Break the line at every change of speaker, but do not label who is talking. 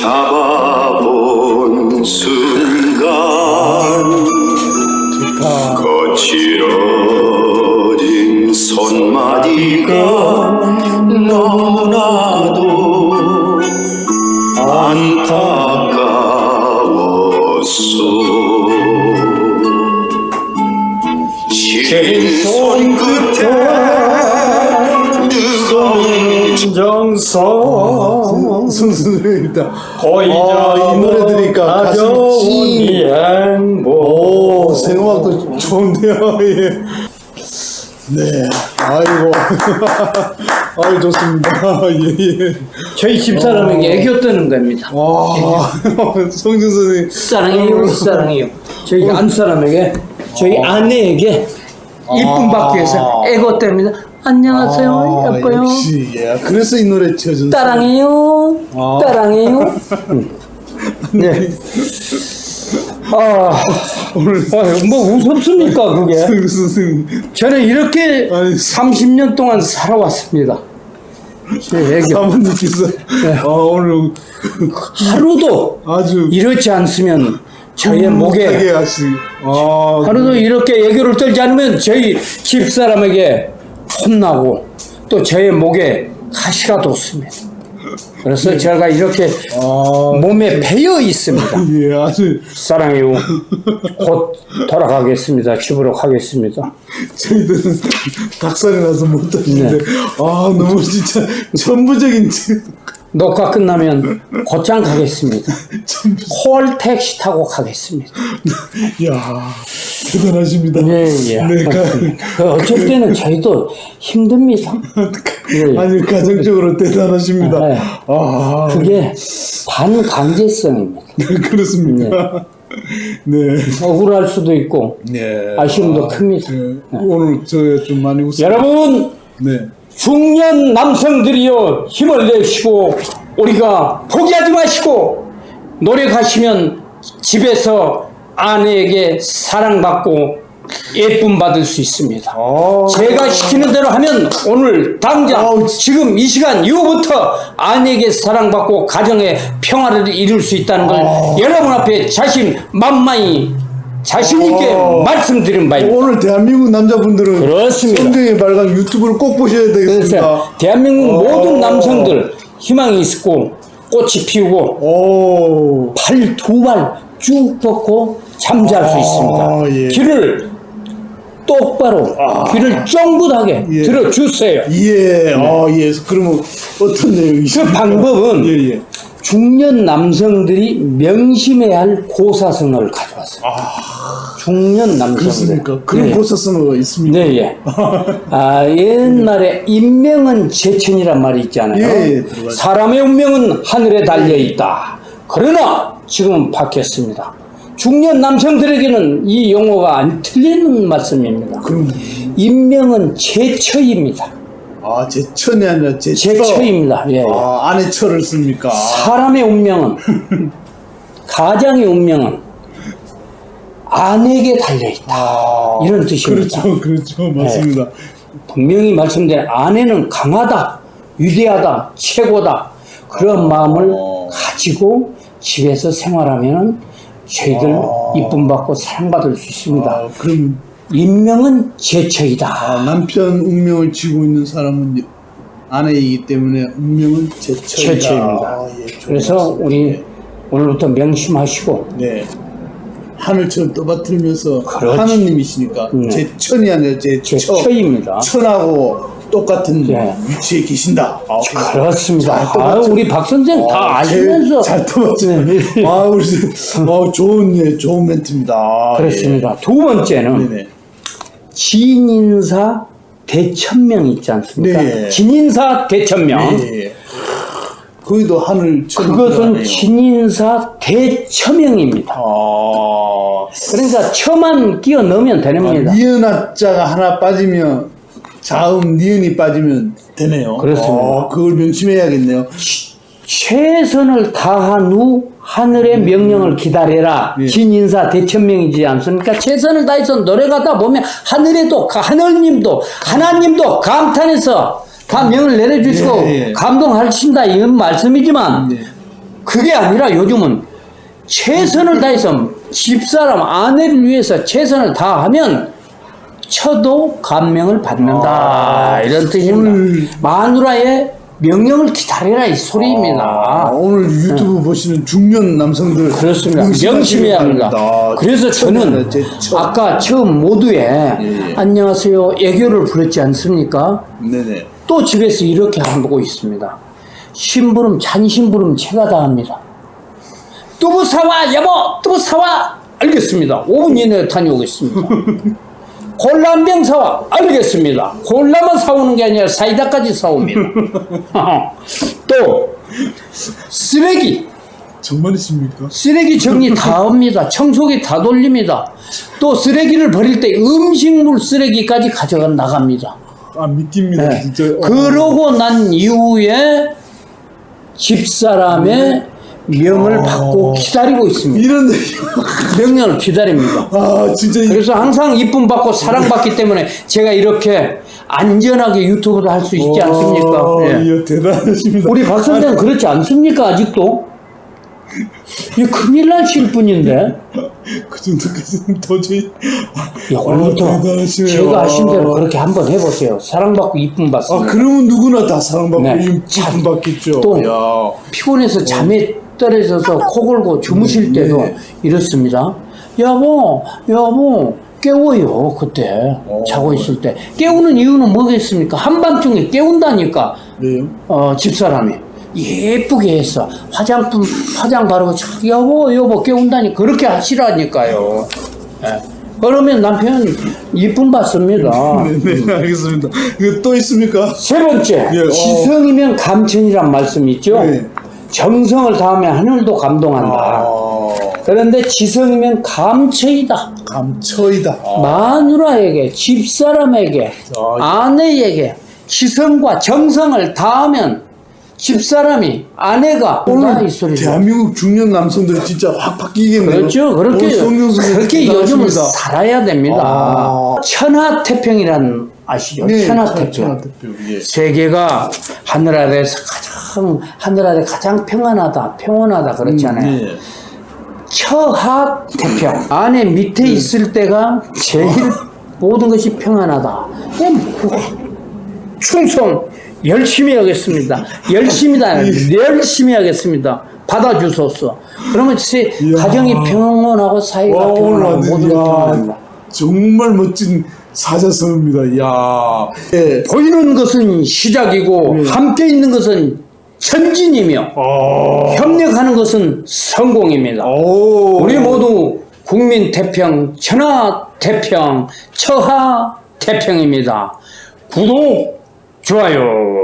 잡아본 순간. 거칠어진 손마디가 너무나도 안타까웠어 시린 손끝에 뜨거운
정성
순수입니다.
거의
아, 이 노래 들으니까 가슴이 찡.
행복
오, 생음악도 좋은데요. 예. 네. 아이고. 아유, 좋습니다. 예, 예.
저희 집사람에게 애교 뜨는 겁니다
와, 성준 선생님.
사랑해요 사랑해요 저희 안사람에게 저희 아내에게 이쁨 받기 위해서 애교 뗍니다 안녕하세요
아,
예뻐요
역시, 예. 그래서 이 노래 지어준
따랑해요
아.
따랑해요 네. 아,
오늘
아, 뭐 무섭습니까 그게
선생님.
저는 이렇게
아니,
30년 동안 살아왔습니다 제 애교
사모님께서
네.
아, 오늘
하루도
아주
이렇지 않으면 저의 목에
하게 하시. 아,
하루도 이렇게 애교를 떨지 않으면 저희 집사람에게 혼나고 또 저의 목에 가시가 돋습니다. 그래서 제가 이렇게
아,
몸에 배어 있습니다.
예, 아주
사랑해요. 곧 돌아가겠습니다. 집으로 가겠습니다.
저희들은 닭살이 나서 못 하는데
네.
아 너무 진짜 전부적인
녹화 끝나면 곧장 가겠습니다. 콜 택시 타고 가겠습니다.
야 대단하십니다.
예, 예.
네, 가,
그 때는 저희도 힘듭니다. 예.
아니 가정적으로 대단하십니다.
네.
아
그게 반강제성입니다.
그렇습니까? 네.
억울할 수도 있고
네.
아쉬움도 큽니다.
네. 오늘 저 좀 많이 웃습니다.
여러분
네.
중년 남성들이여 힘을 내시고 우리가 포기하지 마시고 노력하시면 집에서 아내에게 사랑받고 예쁨 받을 수 있습니다.
아,
제가 시키는 대로 하면 오늘 당장 지금 이 시간 이후부터 아내에게 사랑받고 가정의 평화를 이룰 수 있다는 걸 여러분 앞에 자신 만만히 자신 있게
아.
말씀드린 바입니다.
오늘 대한민국 남자분들은
그렇습니다.
성경의 발광 유튜브를 꼭 보셔야 되겠습니다.
그래서 대한민국
어.
모든 남성들 희망이 있고 꽃이 피우고
오.
팔두발 쭉 뻗고 잠잘 수
아,
있습니다.
예.
귀를 똑바로 귀를 쫑긋하게
예.
들어주세요.
예, 아, 예. 그러면 어떤 내용이죠?
그 방법은
예, 예.
중년 남성들이 명심해야 할 고사성을 가져왔어요. 중년 남성들.
아. 그렇습니까? 그런
네.
고사성어가 있습니까?
네, 예. 아, 옛날에 인명은 제천이란 말이 있잖아요.
예, 예, 들어가죠.
사람의 운명은 하늘에 달려 있다. 그러나 지금은 바뀌었습니다. 중년 남성들에게는 이 용어가 안 틀리는 말씀입니다.
그럼,
인명은 제처입니다.
아, 제천이 아니라 제처.
제처입니다. 예, 예.
아, 안에 처를 씁니까?
사람의 운명은 가장의 운명은 아내에게 달려 있다.
아,
이런 뜻입니다.
그렇죠, 그렇죠. 맞습니다.
분명히 말씀드린 아내는 강하다, 위대하다, 최고다 그런 마음을
어.
가지고 집에서 생활하면은 저희들 이쁨 받고 사랑받을 수 있습니다.
아, 그럼,
인명은 제처이다.
아, 남편 운명을 쥐고 있는 사람은 아내이기 때문에 운명은 제처이다.
제처입니다.
아, 예,
그래서
말씀.
우리 오늘부터 명심하시고
네. 하늘처럼 떠받들면서. 하느님이시니까
네.
제천이 아니라 제처.
제처입니다.
천하고 똑같은
네.
위치에 계신다. 아,
그렇습니다.
잘
아. 우리 박 선생 다
아,
아시면서
잘 떠봤죠.
네.
아, 우리, 아, 좋은, 예, 좋은 멘트입니다. 아,
그렇습니다. 두 번째는
예. 네네.
진인사 대천명 있지 않습니까?
네.
진인사 대천명.
예, 예. 거기도 하늘 천.
그것은. 진인사 대처명입니다.
아,
그러니까 처만 끼워 넣으면 되는 겁니다.
니은자가 하나 빠지면, 자음 니은이 빠지면 되네요.
그렇습니다.
아, 그걸 명심해야겠네요.
최선을 다한 후 하늘의 명령을 기다려라.
예.
진인사 대천명이지 않습니까? 최선을 다해서 노력하다 보면 하늘에도 하늘님도 하나님도 감탄해서 다 명을 내려주시고
예, 예.
감동하신다 이런 말씀이지만
네.
그게 아니라 요즘은 최선을 다해서 집사람 아내를 위해서 최선을 다하면 쳐도 감명을 받는다 이런 뜻입니다. 마누라의 명령을 기다리라 이 소리입니다.
아, 오늘 유튜브 보시는 중년 남성들
네. 그렇습니다. 명심해야 합니다. 그래서 저는 아까 처음 모두에
예.
안녕하세요 애교를 부렸지 않습니까?
네네.
또 집에서 이렇게 하고 있습니다. 심부름 잔심부름 제가 다 합니다. 뚜부 사와 여보 뚜부 사와 알겠습니다. 5분 이내에 다녀오겠습니다. 콜라병 사와 알겠습니다. 콜라만 사오는 게 아니라 사이다까지 사옵니다. 또 쓰레기
정말이십니까?
쓰레기 정리 다 합니다. 청소기 다 돌립니다. 또 쓰레기를 버릴 때 음식물 쓰레기까지 가져가 나갑니다.
아 믿깁니다
네.
진짜. 어.
그러고 난 이후에 집사람의 명을
어.
받고 기다리고 있습니다.
이런
명령을 기다립니다.
아 진짜 이-
그래서 항상 이쁨 받고 사랑받기 때문에 제가 이렇게 안전하게 유튜브도 할 수 있지 않습니까?
와,
예.
이거 대단하십니다.
우리 박 선생은 그렇지 않습니까? 아직도? 이 큰일 날실 분인데
그 정도까지는 도저히
야, 오늘부터
아, 대단하시네요.
제가 하신 대로 그렇게 한번 해보세요. 사랑받고 이쁨
아
받습니다.
그러면 누구나 다 사랑받고
네.
이쁨 받겠죠.
또
야.
피곤해서 잠에 떨어져서 코 골고 주무실 때도
네.
이렇습니다. 여보, 여보, 깨워요, 그때. 자고 있을 때. 깨우는 이유는 뭐겠습니까? 한밤중에 깨운다니까,
왜요?
어, 집사람이. 예쁘게 했어. 화장품, 화장 바르고, 착, 여보, 여보, 깨운다니. 그렇게 하시라니까요. 예. 그러면 남편 이쁨 받습니다.
네, 네 알겠습니다. 이거 또 있습니까?
세 번째,
예, 어.
지성이면 감천이란 말씀이 있죠.
네.
정성을 다하면 하늘도 감동한다.
아,
그런데 지성이면 감처이다.
감처이다.
마누라에게, 집사람에게,
아,
아내에게 지성과 정성을 다하면 집사람이, 아내가 오늘 이 소리죠.
대한민국 중년 남성들 진짜 확 바뀌겠네요.
그렇죠. 그렇게,
성경
그렇게 요즘은
대단하십니다.
살아야 됩니다.
아.
천하태평이란 아시죠?
네,
천하태평.
천하태평. 예.
세계가 하늘 아래에서 가장 하늘 아래 가장 평안하다, 평온하다 그렇잖아요.
예.
처하 태평 안에 밑에 있을 때가 제일 모든 것이 평안하다. 충성 열심히 하겠습니다. 열심히다. 열심히 하겠습니다. 받아주소서. 그러면 세,
이야.
가정이 평온하고 사이가
와,
평온하고
완전
모든 게
야,
평안합니다.
정말 멋진 사자성어입니다. 야. 예.
보이는 것은 시작이고 함께 있는 것은 전진이며
아.
협력하는 것은 성공입니다.
오.
우리 모두 국민 태평, 천하 태평, 처하 태평입니다. 구독, 좋아요.